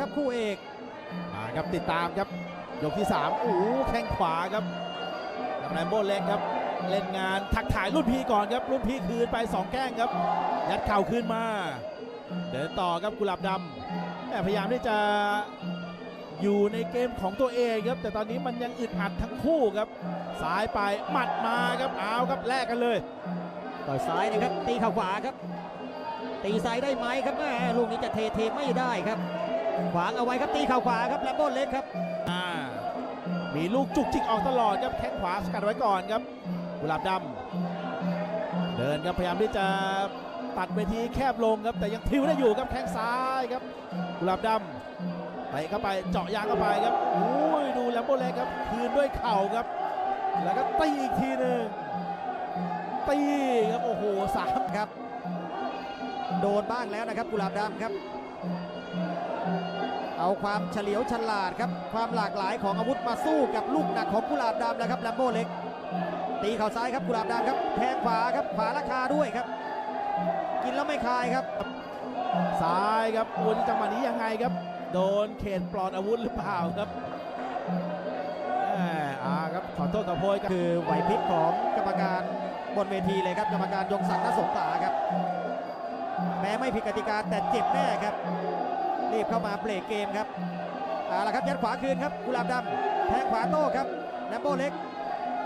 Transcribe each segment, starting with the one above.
ครับคู่เอกมาครับติดตามครับยกที่3โอ้โหแข้งขวาครับกับแรมโบ้เล็กครับ เล่นงานทักถ่ายรุ่นพี่ก่อนครับรุ่นพี่คืนไป 2แข้งครับ ยัดเข่าคืนมา เดินต่อครับกุหลาบดำแม่พยายามที่จะอยู่ในเกมของตัวเองครับ แต่ตอนนี้มันยังอึดอัดทั้งคู่ครับซ้ายไปหมัดมาครับเอาครับแลกกันเลยต่อยซ้ายนะครับตีเข่าขวาครับ ตีซ้ายได้ไหมครับแม่ลูกนี้จะเทเทไม่ได้ครับ ขวางเอาไว้ครับตีเข่าขวาครับแลมโบ้เล็กครับอ่ามีลูกจุกจิกออกตลอดครับแข้งขวาสกัดไว้ก่อนครับกุหลาบดำเดินครับพยายามที่จะตัดเวทีแคบลงครับแต่ยังทิวได้อยู่ครับแข้งซ้ายครับกุหลาบดำไปเข้าไปเจาะยางเข้าไปครับโอ้ยดูแลมโบเล็กครับคืนด้วยเข่าครับ แล้วก็ตีอีกทีหนึ่งตีครับโอ้โหสามครับ โดนบ้างแล้วนะครับกุหลาบดำครับ เอาความเฉลียวฉลาดครับ ความหลากหลายของอาวุธมาสู้กับลูกหนักของกุหลาบดำแล้วครับแลมโบ้เล็ก ตีเข่าซ้ายครับกุหลาบดำครับแทงขวาครับขวาราคาด้วยครับ กินแล้วไม่คายครับ ซ้ายครับโอ้ยจังหวะนี้ยังไงครับ โดนเขตปลอดอาวุธหรือเปล่าครับแหมอ่าครับขอโทษขอโพยครับคือไหวพริบของกรรมการบนเวทีเลยครับกรรมการยงศักดิ์นสงขลาครับ แม้ไม่ผิดกติกาแต่เจ็บแน่ครับ รีบเข้ามาเบรกเกมครับเอาละครับยัดขวาคืนครับกุหลาบดำแทงขวาโต้ครับแลมโบ้เล็ก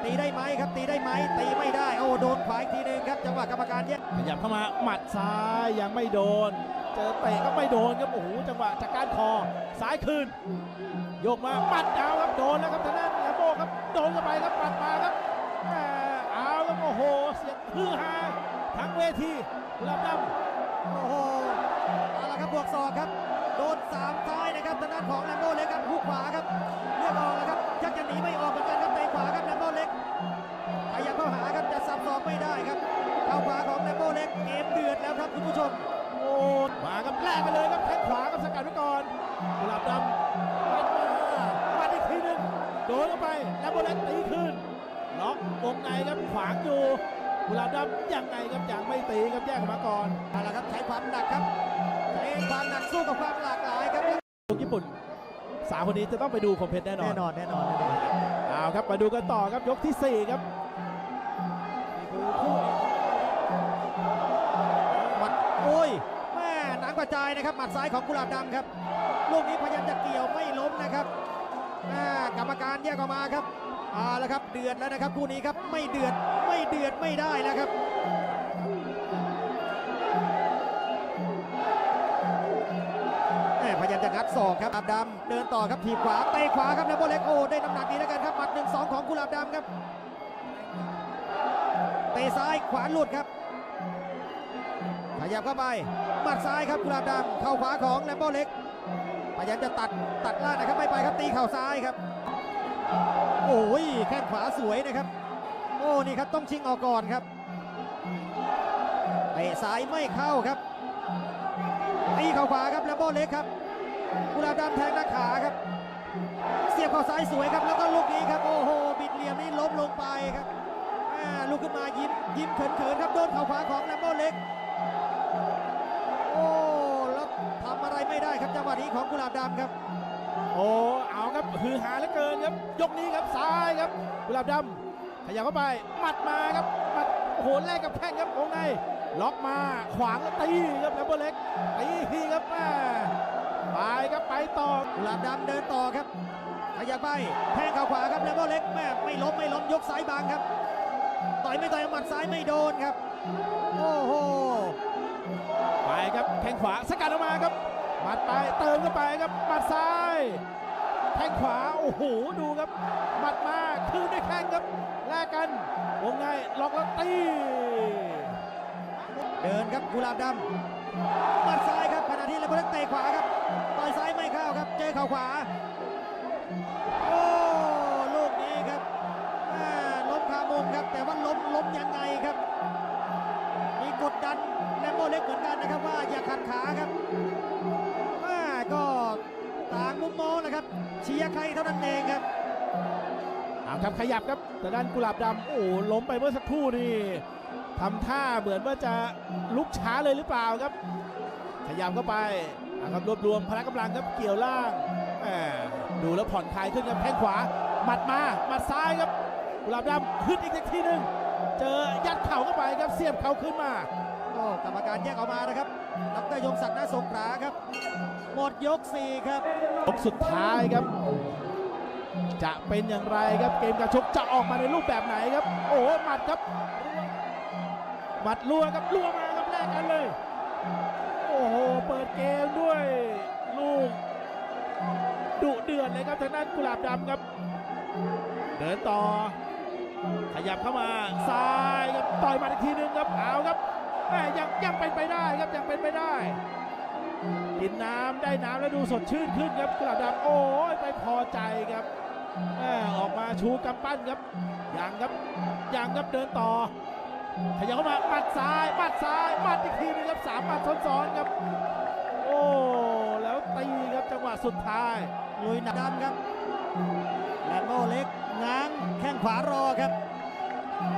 ตีได้ไหมครับ ตีได้ไหมตีไม่ได้โอ้โดนขวาอีกทีหนึงครับจังหวะกรรมการแยกขยับเข้ามาหมัดซ้ายยังไม่โดน เจอเตะก็ไม่โดนครับโอ้โหจังหวะจากการคอซ้ายคืนโยกมาหมัดเอาครับโดนแล้วครับทางด้านแลมโบครับโดนเข้าไปครับหมัดมาครับแหมเอาครับโอ้โหเสียงฮือฮาทั้งเวทีกุหลาบดำโอ้โหเอาละครับบวกศอกครับ โดนสามซ้ายนะครับทางด้านของแลมโบ้เล็กครับหุกขวาครับเลือกออกแล้วครับยักจะหนีไม่ออกเหมือนกันครับเตะขวาครับแลมโบ้เล็กพยายามเข้าหาครับจะสับศอกไม่ได้ครับเข้าขวาของแลมโบ้เล็กเกมเดือดแล้วครับคุณผู้ชมโอ้มาครับแลกไปเลยครับแข้งขวาครับสกัดไว้ก่อนกุหลาบดำมัดมามัดอีกทีหนึงโดนเข้าไปแล้วโบเล็กตีคืนล็อกวงในครับขวางอยู่กุหลาบดำยังไงครับยังไม่ตีครับแยกออกมาก่อนเอาละครับใช้ความหนักครับ ใช้ความหนักสู้กับความหลากหลายครับลูกญี่ปุ่นสาวคนนี้จะต้องไปดูคอมเพลตแน่นอนแน่นอนแน่นอนแน่นอนเอาครับมาดูกันต่อครับยกที่สี่ครับนี่คือคู่นี้หมัดโอ้ยแม่หนังกระจายนะครับหมัดซ้ายของกุหลาบดำครับลูกนี้พยายามจะเกี่ยวไม่ล้มนะครับอ่ากรรมการแยกออกมาครับเอาละครับเดือดแล้วนะครับคู่นี้ครับไม่เดือดไม่เดือดไม่ได้แล้วครับ จะงัดศอกครับลาบดำเดินต่อครับถีบขวาเตะขวาครับแล้วโบเล็กโอ้ได้น้ำหนักดีแล้วกันครับหมัดหนึ่งสองของกุหลาบดำครับเตะซ้ายขวาหลุดครับขยับเข้าไปหมัดซ้ายครับกุหลาบดำเข้าขวาของแลมโบ้เล็กพยายามจะตัดตัดล่างนะครับไม่ไปครับตีเข่าซ้ายครับโอ้ยแข้งขวาสวยนะครับ โอ้นี่ครับต้องชิงออกก่อนครับเตะซ้ายไม่เข้าครับตีเข่าขวาครับแลมโบ้เล็กครับ กุหลาบดำแทงหน้าขาครับ เสียบเข่าซ้ายสวยครับ แล้วก็ลูกนี้ครับ โอ้โห บิดเหลี่ยมนี่ล้มลงไปครับลุกขึ้นมายิ้มยิ้มเขินๆครับโดนเข่าขวาของแลมโบ้เล็ก โอ้แล้วทำอะไรไม่ได้ครับจังหวะนี้ของกุหลาบดำครับ โอ้เอาครับฮือฮาเหลือเกินครับยกนี้ครับซ้ายครับกุหลาบดำขยับเข้าไปหมัดมาครับหมัดโอ้โหแลกกับแข้งครับวงในล็อกมาขวางแล้วตีครับแลมโบเล็กตีทีครับแม่ครับ ต่อกุหลาบดำเดินต่อครับขยับไปแทงข่าขวาครับแลมโบ้เล็กแม่ไม่ล้มไม่ล้มยกซ้ายบางครับต่อยไม่ต่อยหมัดซ้ายไม่โดนครับโอ้โหไปครับแข้งขวาสกัดออกมาครับหมัดไปเติมเข้าไปครับหมัดซ้ายแข้งขวาโอ้โหดูครับหมัดมาคืนด้วยแข้งครับแลกกันวงในล็อกแล้วตี เดินครับกุหลาบดำหมัดซ้ายครับขณะที่แลมโบ้เล็กเตะขวาครับต่อยซ้ายไม่เข้าครับ เจอเข่าขวาโอ้ลูกนี้ครับล้มคามุมครับ แต่ว่าล้มล้มยังไงครับมีกดดันแลมโบเล็กเหมือนกันนะครับว่าอย่าขัดขาครับก็ต่างมุมมองนะครับเชียร์ใครเท่านั้นเองครับเอาครับขยับครับแต่ด้านกุหลาบดำโอ้ล้มไปเมื่อสักครู่นี่ ทำท่าเหมือนว่าจะลุกช้าเลยหรือเปล่าครับ ขยับเข้าไปอะครับรวบรวมพละกำลังครับเกี่ยวล่างแหมดูแล้วผ่อนคลายขึ้นครับแข้งขวาหมัดมาหมัดซ้ายครับกุหลาบดำขึ้นอีกสักทีหนึ่งเจอยัดเข่าเข้าไปครับเสียบเข่าขึ้นมาโอ้กรรมการแยกออกมานะครับดรยงศักดิ์นาสงขลาครับ หมดยก 4 ครับยกสุดท้ายครับ จะเป็นอย่างไรครับเกมการชกจะออกมาในรูปแบบไหนครับ โอ้โหหมัดครับห มัดลัวครับลัวมาครับแลกกันเลย โอ้โห เปิดเกมด้วย ลูกดุเดือดเลยครับทางด้านกุหลาบดำครับ เดินต่อ ขยับเข้ามาซ้ายครับต่อยมาอีกทีนึงครับเอาครับแม่ยังยังเป็นไปได้ครับยังเป็นไปได้ กินน้ำได้น้ำแล้วดูสดชื่นขึ้นครับกระดำโอ้ยไม่พอใจครับแม่ออกมาชูกำปั้นครับยังครับยังครับเดินต่อ ขยับเข้ามาปัดซ้ายปัดซ้ายปัดอีกทีหนึงครับสามปัดซ้อนๆครับ โอ้แล้วตีครับจังหวะสุดท้ายลุยหนักดำครับแลมโบเล็กง้างแข้งขวารอครับ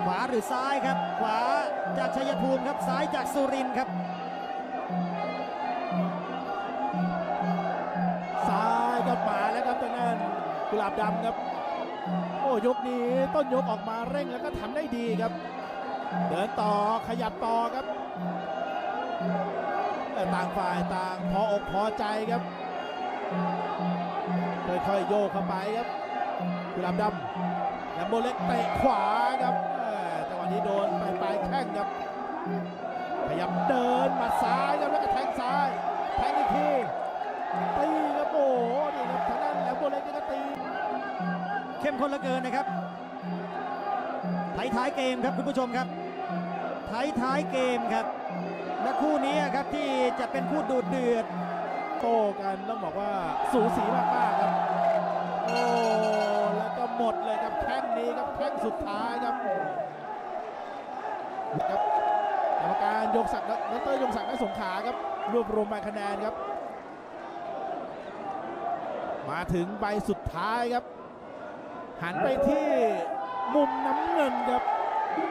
ขวาหรือซ้ายครับ ขวาจากชัยภูมิครับซ้ายจากสุรินทร์ครับซ้ายครับมาแล้วครับทางด้านกุหลาบดำครับ โอ้ยกนี้ต้นยกออกมาเร่งแล้วก็ทำได้ดีครับ เดินต่อขยับต่อครับแต่ต่างฝ่ายต่างพออกพอใจครับค่อยๆโยกเข้าไปครับกุลาดำแลมโบเล็กเตะขวาครับแม่จังหวะนี้โดนปลายปลายแข้งครับขยับเดินมาซ้ายครับแล้วก็แทงซ้ายแทงอีกทีตีครับโอ้โหนี่ครับทางด้านแลมโบเล็กนี่ก็ตีเข้มข้นเหลือเกินนะครับ ท้ายท้ายเกมครับคุณผู้ชมครับท้ายท้ายเกมครับและคู่นี้ครับที่จะเป็นคู่ดูดเดือดโตกันต้องบอกว่าสูสีมากๆครับโอ้แล้วก็หมดเลยครับแข้งนี้ครับแข้งสุดท้ายครับครับกรรมการยงศักดิ์ดรยงศักดิ์นักสงขาครับรวบรวมใบคะแนนครับ มาถึงใบสุดท้ายครับ หันไปที่ มุมน้ำเงินครับ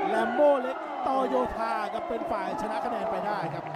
แลมโบเล็กตอโยธาครับเป็นฝ่ายชนะคะแนนไปได้ครับ